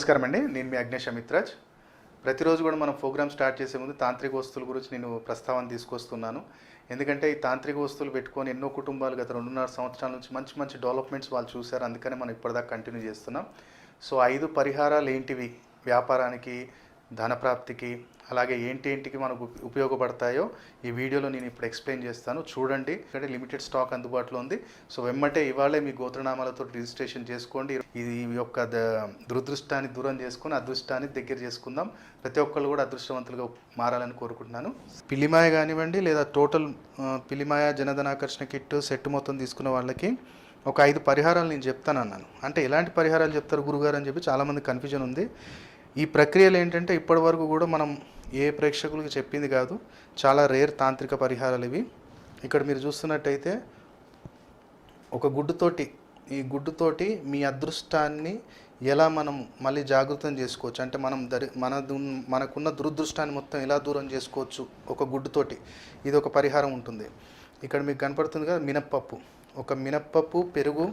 నమస్కారం అండి. నేను మీ అగ్నేష్ అమిత్రాజ్. ప్రతిరోజు కూడా మనం ప్రోగ్రామ్ స్టార్ట్ చేసే ముందు తాంత్రిక వస్తువుల గురించి నేను ప్రస్తావన తీసుకొస్తున్నాను. ఎందుకంటే ఈ తాంత్రిక వస్తువులు పెట్టుకొని ఎన్నో కుటుంబాలు గత రెండున్నర సంవత్సరాల నుంచి మంచి మంచి డెవలప్మెంట్స్ వాళ్ళు చూశారు. అందుకనే మనం ఇప్పటిదాకా కంటిన్యూ చేస్తున్నాం. సో ఐదు పరిహారాలు ఏంటివి? వ్యాపారానికి ధనప్రాప్తికి అలాగే ఏంటి ఏంటికి మనకు ఉపయోగపడతాయో ఈ వీడియోలో నేను ఇప్పుడు ఎక్స్ప్లెయిన్ చేస్తాను. చూడండి ఇక్కడ లిమిటెడ్ స్టాక్ అందుబాటులో ఉంది. సో వెమ్మటే ఇవాళే మీ గోత్రనామాలతో రిజిస్ట్రేషన్ చేసుకోండి. ఇది యొక్క ద- దురదృష్టాన్ని దూరం చేసుకుని అదృష్టాన్ని దగ్గర చేసుకుందాం. ప్రతి ఒక్కళ్ళు కూడా అదృష్టవంతులుగా మారాలని కోరుకుంటున్నాను. పిలిమాయ కానివ్వండి లేదా టోటల్ పిలిమాయ జనధనాకర్షణ కిట్ సెట్ మొత్తం తీసుకున్న వాళ్ళకి ఒక ఐదు పరిహారాలు నేను చెప్తాను అన్నాను అంటే ఎలాంటి పరిహారాలు చెప్తారు గురుగారు అని చెప్పి చాలామంది కన్ఫ్యూజన్ ఉంది. ఈ ప్రక్రియలు ఏంటంటే ఇప్పటి వరకు కూడా మనం ఏ ప్రేక్షకులకు చెప్పింది కాదు చాలా రేర్ తాంత్రిక పరిహారాలు ఇవి. ఇక్కడ మీరు చూస్తున్నట్టయితే ఒక గుడ్డుతోటి ఈ గుడ్డుతోటి మీ అదృష్టాన్ని ఎలా మనం మళ్ళీ జాగృతం చేసుకోవచ్చు? అంటే మనం దరి మన మనకున్న దురదృష్టాన్ని మొత్తం ఎలా దూరం చేసుకోవచ్చు ఒక గుడ్డుతోటి? ఇది ఒక పరిహారం ఉంటుంది. ఇక్కడ మీకు కనపడుతుంది కదా మినప్పప్పు. ఒక మినప్పప్పు పెరుగు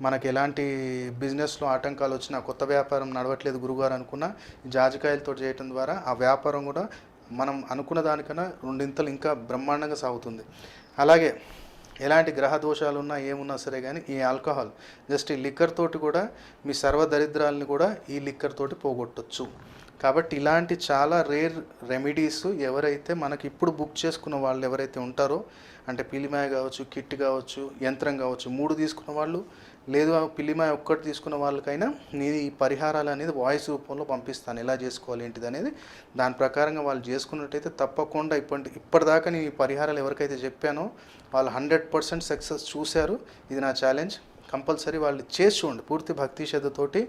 మనకి ఎలాంటి బిజినెస్లో ఆటంకాలు వచ్చినా కొత్త వ్యాపారం నడవట్లేదు గురుగారు అనుకున్న ఈ జాజికాయలతో చేయటం ద్వారా ఆ వ్యాపారం కూడా మనం అనుకున్న దానికన్నా రెండింతలు ఇంకా బ్రహ్మాండంగా సాగుతుంది. అలాగే ఎలాంటి గ్రహ దోషాలు ఉన్నా ఏమున్నా సరే కానీ ఈ ఆల్కహాల్ జస్ట్ ఈ లిక్కర్ తోటి కూడా మీ సర్వ దరిద్రాలని కూడా ఈ లిక్కర్ తోటి పోగొట్టచ్చు. కాబట్టి ఇలాంటి చాలా రేర్ రెమెడీస్ ఎవరైతే మనకి ఇప్పుడు బుక్ చేసుకున్న వాళ్ళు ఎవరైతే ఉంటారో అంటే పిల్లిమాయ కావచ్చు కిట్ కావచ్చు యంత్రం కావచ్చు మూడు తీసుకున్న వాళ్ళు లేదు పిల్లిమాయ ఒక్కటి తీసుకున్న వాళ్ళకైనా నేను ఈ పరిహారాలు అనేది వాయిస్ రూపంలో పంపిస్తాను. ఎలా చేసుకోవాలి ఏంటిది అనేది దాని ప్రకారంగా వాళ్ళు చేసుకున్నట్టయితే తప్పకుండా ఇప్పటి ఇప్పటిదాకా నేను ఈ పరిహారాలు ఎవరికైతే చెప్పానో వాళ్ళు హండ్రెడ్ పర్సెంట్ సక్సెస్ చూశారు. ఇది నా ఛాలెంజ్. కంపల్సరీ వాళ్ళు చేసి చూడండి. పూర్తి భక్తి శ్రద్ధతోటి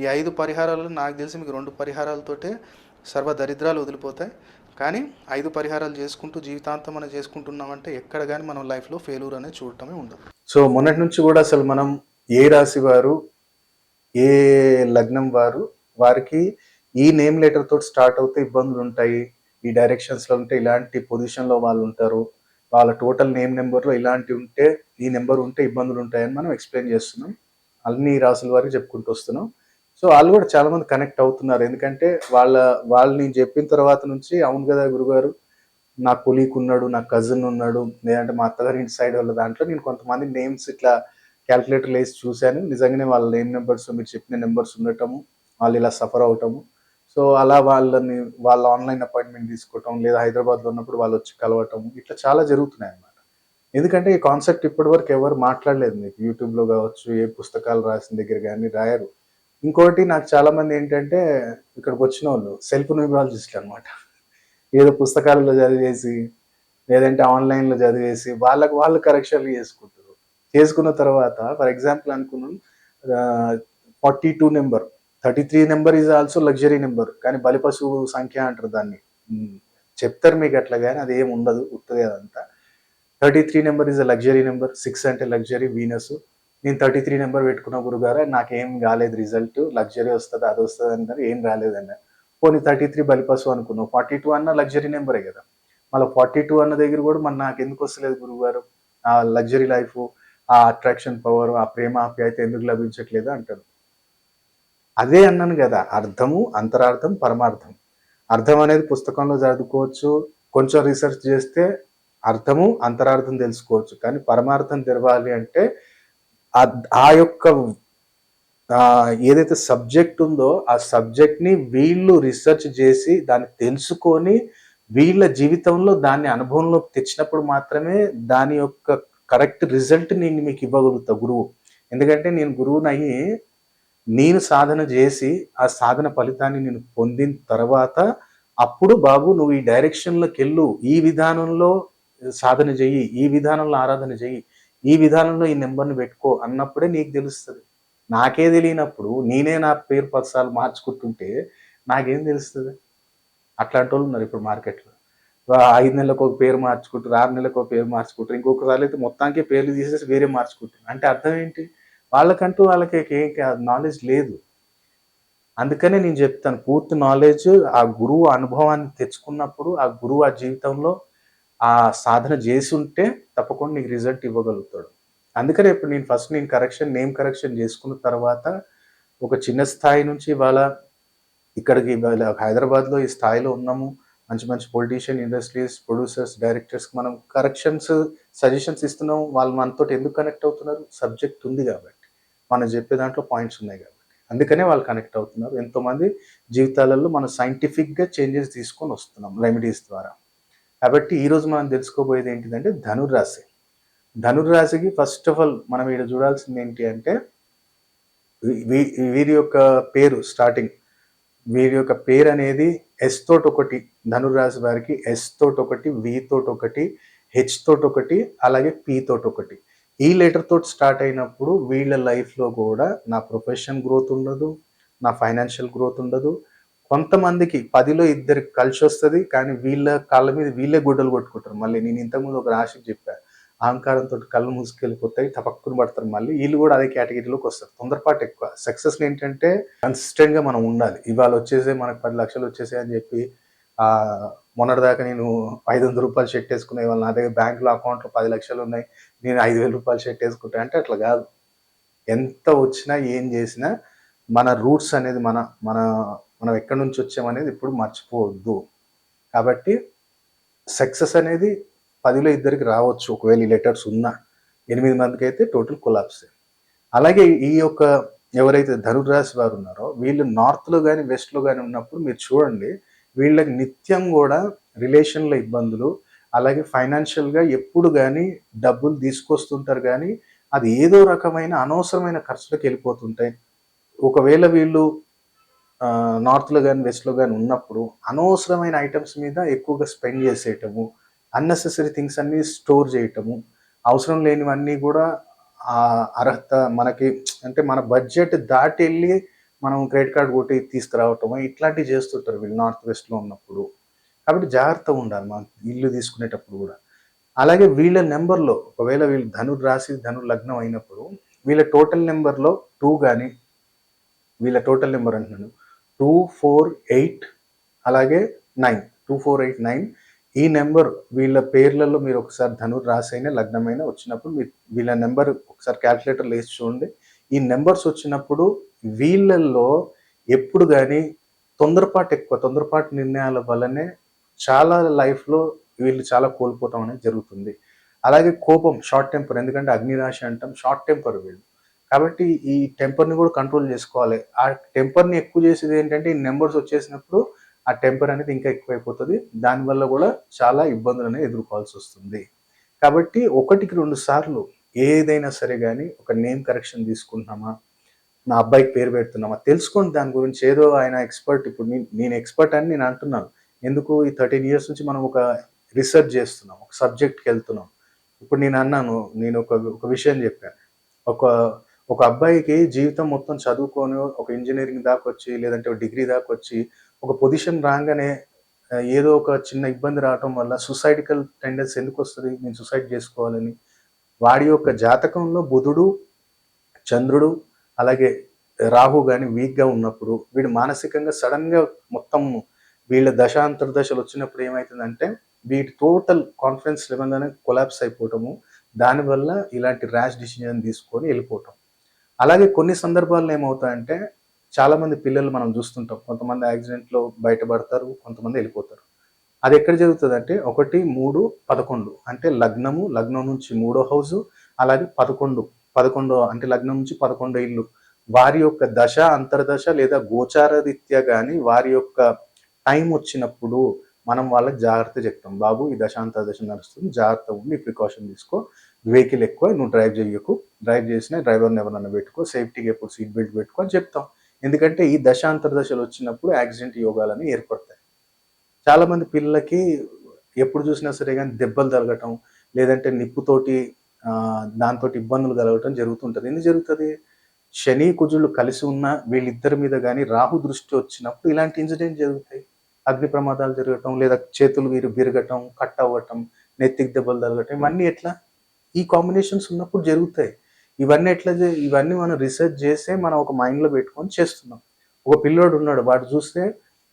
ఈ ఐదు పరిహారాలు నాకు తెలిసి మీకు రెండు పరిహారాలతోటే సర్వ దరిద్రాలు వదిలిపోతాయి. కానీ ఐదు పరిహారాలు చేసుకుంటూ జీవితాంతం మనం చేసుకుంటున్నామంటే ఎక్కడ కానీ మనం లైఫ్లో ఫెయిల్యూర్ అనేది చూడటమే ఉండదు. సో మొన్నటి నుంచి కూడా అసలు మనం ఏ రాశి వారు ఏ లగ్నం వారు వారికి ఈ నేమ్ లెటర్ తోటి స్టార్ట్ అవుతే ఇబ్బందులు ఉంటాయి. ఈ డైరెక్షన్స్లో ఉంటే ఇలాంటి పొజిషన్లో వాళ్ళు ఉంటారు. వాళ్ళ టోటల్ నేమ్ నెంబర్లో ఇలాంటి ఉంటే ఈ నెంబర్ ఉంటే ఇబ్బందులు ఉంటాయని మనం ఎక్స్ప్లెయిన్ చేస్తున్నాం. అన్ని రాసుల వారికి చెప్పుకుంటూ వస్తున్నాం. సో వాళ్ళు కూడా చాలా మంది కనెక్ట్ అవుతున్నారు. ఎందుకంటే వాళ్ళ వాళ్ళు నేను చెప్పిన తర్వాత నుంచి అవును కదా గురుగారు నా కొలీక్ ఉన్నాడు నా కజిన్ ఉన్నాడు లేదంటే మా అత్తగారి ఇంటి సైడ్ వాళ్ళ దాంట్లో నేను కొంతమంది నేమ్స్ ఇట్లా క్యాల్కులేటర్ వేసి చూశాను. నిజంగానే వాళ్ళ నేమ్ నెంబర్స్ మీరు చెప్పిన నెంబర్స్ ఉండటము వాళ్ళు ఇలా సఫర్ అవటము. సో అలా వాళ్ళని వాళ్ళ ఆన్లైన్ అపాయింట్మెంట్ తీసుకోవటం లేదా హైదరాబాద్లో ఉన్నప్పుడు వాళ్ళు వచ్చి కలవటం ఇట్లా చాలా జరుగుతున్నాయి అన్నమాట. ఎందుకంటే ఈ కాన్సెప్ట్ ఇప్పటివరకు ఎవరు మాట్లాడలేదు మీకు. యూట్యూబ్లో కావచ్చు ఏ పుస్తకాలు రాసిన దగ్గర కానీ రాయరు. ఇంకోటి నాకు చాలా మంది ఏంటంటే ఇక్కడికి వచ్చిన వాళ్ళు సెల్ఫ్ న్యూమరాలజిస్ట్లు అనమాట ఏదో పుస్తకాలలో చదివేసి లేదంటే ఆన్లైన్లో చదివేసి వాళ్ళకు వాళ్ళు కరెక్షన్లు చేసుకుంటారు. చేసుకున్న తర్వాత ఫర్ ఎగ్జాంపుల్ అనుకున్నాం forty two number. Thirty three number is also luxury number కానీ బలిపశు సంఖ్య అంటారు దాన్ని. చెప్తారు మీకు అట్లా కానీ అది ఏమి ఉండదు ఉత్తదే అదంతా. Thirty three number is a luxury number six అంటే లగ్జరీ వీనస్. నేను థర్టీ త్రీ నెంబర్ పెట్టుకున్న గురుగారా నాకేం కాలేదు రిజల్ట్ లగ్జరీ వస్తుంది అది వస్తుంది అంటారు ఏం రాలేదన్న. పోనీ థర్టీ త్రీ బలిపసు అనుకున్నావు. ఫార్టీ టూ అన్న లగ్జరీ నెంబరే కదా. మళ్ళీ ఫార్టీ టూ అన్న దగ్గర కూడా మన నాకు ఎందుకు వస్తలేదు గురుగారు? ఆ లగ్జరీ లైఫ్ ఆ అట్రాక్షన్ పవర్ ఆ ప్రేమ ఆప్యాయత ఎందుకు లభించట్లేదు అంటారు. అదే అన్నాను కదా అర్థము అంతరార్థం పరమార్థం. అర్థం అనేది పుస్తకంలో చదువుకోవచ్చు. కొంచెం రీసెర్చ్ చేస్తే అర్థము అంతరార్థం తెలుసుకోవచ్చు. కానీ పరమార్థం తెరవాలి అంటే ఆ- ఆ యొక్క ఏదైతే సబ్జెక్ట్ ఉందో ఆ సబ్జెక్ట్ని వీళ్ళు రీసెర్చ్ చేసి దాన్ని తెలుసుకొని వీళ్ళ జీవితంలో దాన్ని అనుభవంలోకి తెచ్చినప్పుడు మాత్రమే దాని యొక్క కరెక్ట్ రిజల్ట్ నేను మీకు ఇవ్వగలుగుతా గురువు. ఎందుకంటే నేను గురువుని అయ్యి నేను సాధన చేసి ఆ సాధన ఫలితాన్ని నేను పొందిన తర్వాత అప్పుడు బాబు నువ్వు ఈ డైరెక్షన్లోకి వెళ్ళు ఈ విధానంలో సాధన చెయ్యి ఈ విధానంలో ఆరాధన చెయ్యి ఈ విధానంలో ఈ నెంబర్ని పెట్టుకో అన్నప్పుడే నీకు తెలుస్తుంది. నాకే తెలియనప్పుడు నేనే నా పేరు పదసాలు మార్చుకుంటుంటే నాకేం తెలుస్తుంది? అట్లాంటి వాళ్ళు ఉన్నారు ఇప్పుడు మార్కెట్లో. ఐదు నెలలకు ఒక పేరు మార్చుకుంటారు ఆరు నెలలకు ఒక పేరు మార్చుకుంటారు ఇంకొకసారి అయితే మొత్తానికి పేర్లు తీసేసి వేరే మార్చుకుంటారు. అంటే అర్థం ఏంటి? వాళ్ళకంటూ వాళ్ళకి ఏం నాలెడ్జ్ లేదు. అందుకనే నేను చెప్తాను పూర్తి నాలెడ్జ్ ఆ గురువు అనుభవాన్ని తెచ్చుకున్నప్పుడు ఆ గురువు ఆ జీవితంలో ఆ సాధన చేసి ఉంటే తప్పకుండా నీకు రిజల్ట్ ఇవ్వగలుగుతాడు. అందుకనే ఇప్పుడు నేను ఫస్ట్ నేను కరెక్షన్ నేమ్ కరెక్షన్ చేసుకున్న తర్వాత ఒక చిన్న స్థాయి నుంచి ఇవాళ ఇక్కడికి ఇవాళ హైదరాబాద్లో ఈ స్థాయిలో ఉన్నాము. మంచి మంచి పొలిటీషియన్ ఇండస్ట్రీస్ ప్రొడ్యూసర్స్ డైరెక్టర్స్ మనం కరెక్షన్స్ సజెషన్స్ ఇస్తున్నాం వాళ్ళు మనతో ఎందుకు కనెక్ట్ అవుతున్నారు? సబ్జెక్ట్ ఉంది కాబట్టి. మనం చెప్పే దాంట్లో పాయింట్స్ ఉన్నాయి కాబట్టి. అందుకనే వాళ్ళు కనెక్ట్ అవుతున్నారు. ఎంతోమంది జీవితాలలో మనం సైంటిఫిక్గా చేంజెస్ తీసుకొని వస్తున్నాం రెమెడీస్ ద్వారా. కాబట్టి ఈరోజు మనం తెలుసుకోబోయేది ఏంటిదంటే ధనుర్రాశి. ధనుర్రాశికి ఫస్ట్ ఆఫ్ ఆల్ మనం ఇక్కడ చూడాల్సింది ఏంటి అంటే వీ- వీరి యొక్క పేరు స్టార్టింగ్ వీరి యొక్క పేరు అనేది ఎస్ తోటి ఒకటి ధనుర్రాశి వారికి ఎస్ తోటి ఒకటి వి తోటి ఒకటి హెచ్ తోటి ఒకటి అలాగే పి తోటి ఒకటి. ఈ లెటర్ తోటి స్టార్ట్ అయినప్పుడు వీళ్ళ లైఫ్లో కూడా నా ప్రొఫెషన్ గ్రోత్ ఉండదు నా ఫైనాన్షియల్ గ్రోత్ ఉండదు కొంతమందికి పదిలో ఇద్దరికి కలిసి వస్తుంది కానీ వీళ్ళ కాళ్ళ మీద వీళ్ళే గుడ్డలు కొట్టుకుంటారు. మళ్ళీ నేను ఇంతకుముందు ఒక రాశికి చెప్పాను అహంకారంతో కళ్ళు మూసుకెళ్ళిపోతాయి తపక్కుని పడతారు. మళ్ళీ వీళ్ళు కూడా అదే కేటగిరీలోకి వస్తారు. తొందరపాటు ఎక్కువ. సక్సెస్ ఏంటంటే కన్సిస్టెంట్గా మనం ఉండాలి. ఇవాళ వచ్చేసే మనకు పది లక్షలు వచ్చేసాయి అని చెప్పి మొన్నటిదాకా నేను ఐదు వందల రూపాయలు షెట్ వేసుకునే వాళ్ళు నా దగ్గర బ్యాంకులో అకౌంట్లో పది లక్షలు ఉన్నాయి నేను ఐదు వేల రూపాయలు షెట్ వేసుకుంటా అంటే అట్లా కాదు. ఎంత వచ్చినా ఏం చేసినా మన రూట్స్ అనేది మన మన మనం ఎక్కడి నుంచి వచ్చామనేది ఇప్పుడు మర్చిపోవద్దు. కాబట్టి సక్సెస్ అనేది పదిలో ఇద్దరికి రావచ్చు. ఒకవేళ ఈ లెటర్స్ ఉన్నా ఎనిమిది మందికి అయితే టోటల్ కొలాప్స్ అలాగే ఈ యొక్క ఎవరైతే ధనురాశి వారు ఉన్నారో వీళ్ళు నార్త్లో కానీ వెస్ట్లో కానీ ఉన్నప్పుడు మీరు చూడండి వీళ్ళకి నిత్యం కూడా రిలేషన్ల ఇబ్బందులు అలాగే ఫైనాన్షియల్గా ఎప్పుడు కానీ డబ్బులు తీసుకొస్తుంటారు కానీ అది ఏదో రకమైన అనవసరమైన ఖర్చులకు వెళ్ళిపోతుంటాయి. ఒకవేళ వీళ్ళు నార్త్లో కానీ వెస్ట్లో కానీ ఉన్నప్పుడు అనవసరమైన ఐటమ్స్ మీద ఎక్కువగా స్పెండ్ చేసేయటము అన్నెసెసరీ థింగ్స్ అన్నీ స్టోర్ చేయటము అవసరం లేనివన్నీ కూడా ఆ అర్హత మనకి అంటే మన బడ్జెట్ దాటి వెళ్ళి మనం క్రెడిట్ కార్డ్ కొట్టి తీసుకురావటము ఇట్లాంటివి చేస్తుంటారు వీళ్ళు నార్త్ వెస్ట్లో ఉన్నప్పుడు. కాబట్టి జాగ్రత్తగా ఉండాలి మనం ఇల్లు తీసుకునేటప్పుడు కూడా. అలాగే వీళ్ళ నెంబర్లో ఒకవేళ వీళ్ళు ధను రాసి ధనుర్ లగ్నం అయినప్పుడు వీళ్ళ టోటల్ నెంబర్లో టూ కానీ వీళ్ళ టోటల్ నెంబర్ అంటున్నాను టూ ఫోర్ ఎయిట్ అలాగే nine two four eight nine. ఈ నెంబర్ వీళ్ళ పేర్లలో మీరు ఒకసారి ధనుర్ రాసైన లగ్నమైన వచ్చినప్పుడు మీ వీళ్ళ నెంబర్ ఒకసారి క్యాల్కులేటర్ వేసి చూడండి. ఈ నెంబర్స్ వచ్చినప్పుడు వీళ్ళల్లో ఎప్పుడు కానీ తొందరపాటు ఎక్కువ తొందరపాటు నిర్ణయాల వల్లనే చాలా లైఫ్లో వీళ్ళు చాలా కోల్పోవటం అనేది జరుగుతుంది. అలాగే కోపం షార్ట్ టెంపర్ ఎందుకంటే అగ్నిరాశి అంటాం షార్ట్ టెంపర్ వీళ్ళు. కాబట్టి ఈ టెంపర్ని కూడా కంట్రోల్ చేసుకోవాలి. ఆ టెంపర్ని ఎక్కువ చేసేది ఏంటంటే ఈ నెంబర్స్ వచ్చేసినప్పుడు ఆ టెంపర్ అనేది ఇంకా ఎక్కువైపోతుంది. దానివల్ల కూడా చాలా ఇబ్బందులు అనేవి ఎదుర్కోవాల్సి వస్తుంది. కాబట్టి ఒకటికి రెండు సార్లు ఏదైనా సరే కానీ ఒక నేమ్ కరెక్షన్ తీసుకుంటున్నామా నా అబ్బాయికి పేరు పెడుతున్నామా తెలుసుకోండి దాని గురించి. ఏదో ఆయన ఎక్స్పర్ట్ ఇప్పుడు నేను నేను ఎక్స్పర్ట్ అని నేను అంటున్నాను. ఎందుకు? ఈ థర్టీన్ ఇయర్స్ నుంచి మనం ఒక రీసెర్చ్ చేస్తున్నాం ఒక సబ్జెక్ట్కి వెళ్తున్నాం. ఇప్పుడు నేను అన్నాను నేను ఒక ఒక విషయం చెప్పాను ఒక ఒక అబ్బాయికి జీవితం మొత్తం చదువుకొని ఒక ఇంజనీరింగ్ దాకా వచ్చి లేదంటే ఒక డిగ్రీ దాకా వచ్చి ఒక పొజిషన్ రాగానే ఏదో ఒక చిన్న ఇబ్బంది రావటం వల్ల సుసైడికల్ టెండెన్స్ ఎందుకు వస్తుంది? నేను సుసైడ్ చేసుకోవాలని. వాడి యొక్క జాతకంలో బుధుడు చంద్రుడు అలాగే రాహు కానీ వీక్గా ఉన్నప్పుడు వీడు మానసికంగా సడన్గా మొత్తం వీళ్ళ దశాంతర్దశలు వచ్చినప్పుడు ఏమవుతుందంటే వీటి టోటల్ కాన్ఫిడెన్స్ లెవెల్ అనేది కొలాప్స్ అయిపోవటము. దానివల్ల ఇలాంటి ర్యాష్ డిసిజన్ తీసుకొని వెళ్ళిపోవటం. అలాగే కొన్ని సందర్భాల్లో ఏమవుతాయంటే చాలామంది పిల్లలు మనం చూస్తుంటాం. కొంతమంది యాక్సిడెంట్లో బయటపడతారు కొంతమంది వెళ్ళిపోతారు. అది ఎక్కడ జరుగుతుంది అంటే ఒకటి మూడు పదకొండు. అంటే లగ్నము లగ్నం నుంచి మూడో హౌస్ అలాగే పదకొండు. పదకొండో అంటే లగ్నం నుంచి పదకొండో ఇల్లు. వారి యొక్క దశ అంతర్దశ లేదా గోచార రీత్యా కానీ వారి యొక్క టైం వచ్చినప్పుడు మనం వాళ్ళకి జాగ్రత్త చెప్తాం. బాబు ఈ దశ నడుస్తుంది. జాగ్రత్త ఉండి ప్రికాషన్ తీసుకో. వెహికల్ ఎక్కువ నువ్వు డ్రైవ్ చేయకు డ్రైవ్ చేసిన డ్రైవర్ని ఎవరన్నా పెట్టుకో. సేఫ్టీకి ఎప్పుడు సీట్ బెల్ట్ పెట్టుకో అని చెప్తాం. ఎందుకంటే ఈ దశాంతర దశలు వచ్చినప్పుడు యాక్సిడెంట్ యోగాలని ఏర్పడతాయి. చాలా మంది పిల్లలకి ఎప్పుడు చూసినా సరే కానీ దెబ్బలు తగలటం లేదంటే నిప్పుతోటి దాంతో ఇబ్బందులు కలగటం జరుగుతుంటుంది. ఎందుకు జరుగుతుంది? శని కుజులు కలిసి ఉన్న వీళ్ళిద్దరి మీద కానీ రాహు దృష్టి వచ్చినప్పుడు ఇలాంటి ఇన్సిడెంట్ జరుగుతాయి. అగ్ని ప్రమాదాలు జరగటం లేదా చేతులు వీరు విరగటం కట్ అవ్వటం నెత్తికి దెబ్బలు తగలటం ఇవన్నీ ఎట్లా? ఈ కాంబినేషన్స్ ఉన్నప్పుడు జరుగుతాయి. ఇవన్నీ ఎట్లా ఇవన్నీ మనం రీసెర్చ్ చేస్తే మనం ఒక మైండ్లో పెట్టుకొని చేస్తున్నాం. ఒక పిల్లోడు ఉన్నాడు వాడు చూస్తే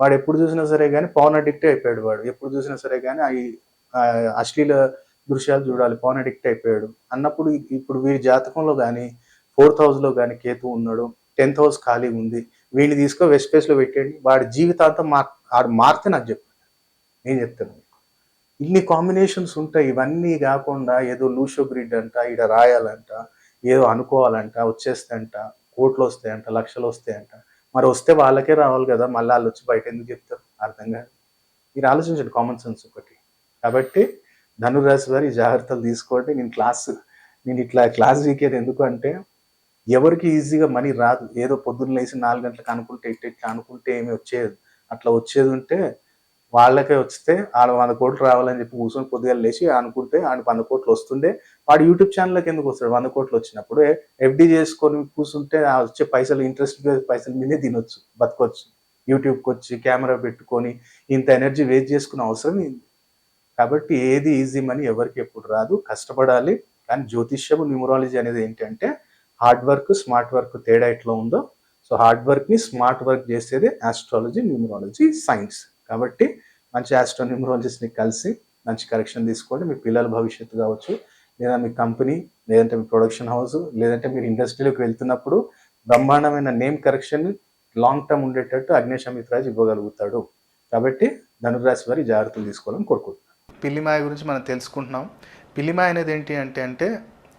వాడు ఎప్పుడు చూసినా సరే కానీ పవన్ అడిక్ట్ అయిపోయాడు వాడు. ఎప్పుడు చూసినా సరే కానీ అవి అశ్లీల దృశ్యాలు చూడాలి పవన్ అడిక్ట్ అయిపోయాడు. అన్నప్పుడు ఇప్పుడు వీరి జాతకంలో కానీ ఫోర్త్ హౌస్లో కానీ కేతు ఉన్నాడు టెన్త్ హౌస్ ఖాళీ ఉంది వీడిని తీసుకో వెస్ట్ స్పేస్లో పెట్టండి వాడి జీవితాంతం మార్ ఆడు మారితే నాకు చెప్పండి నేను చెప్తాను మీకు. ఇన్ని కాంబినేషన్స్ ఉంటాయి. ఇవన్నీ కాకుండా ఏదో లూషో గ్రిడ్ అంట ఇక్కడ రాయాలంట ఏదో అనుకోవాలంట వచ్చేస్తాయంట కోట్లు వస్తాయంట లక్షలు వస్తాయంట. మరి వస్తే వాళ్ళకే రావాలి కదా. మళ్ళీ వాళ్ళు వచ్చి బయట ఎందుకు చెప్తారు? అర్థం కాదు. మీరు ఆలోచించండి కామన్ సెన్స్ ఒకటి. కాబట్టి ధనురాశి వారి జాగ్రత్తలు తీసుకోండి. నేను క్లాస్ నేను ఇట్లా క్లాస్ వీకేది ఎందుకు అంటే ఎవరికి ఈజీగా మనీ రాదు. ఏదో పొద్దున్న లేచి నాలుగు గంటలకు అనుకుంటే ఇట్ట ఇట్లా అనుకుంటే ఏమి వచ్చేది అట్లా వచ్చేది ఉంటే వాళ్ళకే వస్తే ఆడ వంద కోట్లు రావాలని చెప్పి కూర్చొని కొద్దిగా లేచి అనుకుంటే ఆడు వంద కోట్లు వస్తుండే. వాడు యూట్యూబ్ ఛానల్కి ఎందుకు వస్తాడు? వంద కోట్లు వచ్చినప్పుడు ఎఫ్డి చేసుకొని కూర్చుంటే ఆ వచ్చే పైసలు ఇంట్రెస్ట్ పైసలు మీదే తినొచ్చు బతకొచ్చు. యూట్యూబ్కి వచ్చి కెమెరా పెట్టుకొని ఇంత ఎనర్జీ వేస్ట్ చేసుకునే అవసరం కాబట్టి ఏది ఈజీ మనీ ఎవరికి ఎప్పుడు రాదు. కష్టపడాలి. కానీ జ్యోతిష్యము న్యూమరాలజీ అనేది ఏంటంటే హార్డ్ వర్క్ స్మార్ట్ వర్క్ తేడా ఎట్లా ఉందో. సో హార్డ్ వర్క్ని స్మార్ట్ వర్క్ చేసేది ఆస్ట్రాలజీ న్యూమరాలజీ సైన్స్ కాబట్టి మంచి ఆస్ట్రో న్యూమరాలజిస్ట్ని కలిసి మంచి కరెక్షన్ తీసుకోండి. మీ పిల్లల భవిష్యత్తు కావచ్చు లేదా మీ కంపెనీ లేదంటే మీ ప్రొడక్షన్ హౌస్ లేదంటే మీరు ఇండస్ట్రీలోకి వెళ్తున్నప్పుడు బ్రహ్మాండమైన నేమ్ కరెక్షన్ లాంగ్ టర్మ్ ఉండేటట్టు అగ్నేష్ అమిత్రాజ్ ఇవ్వగలుగుతాడు. కాబట్టి ధనురాశి వారి జాగ్రత్తలు తీసుకోవాలని కోరుకుంటున్నాను. పిల్లిమాయ గురించి మనం తెలుసుకుంటున్నాం. పిల్లిమాయ అనేది ఏంటి అంటే అంటే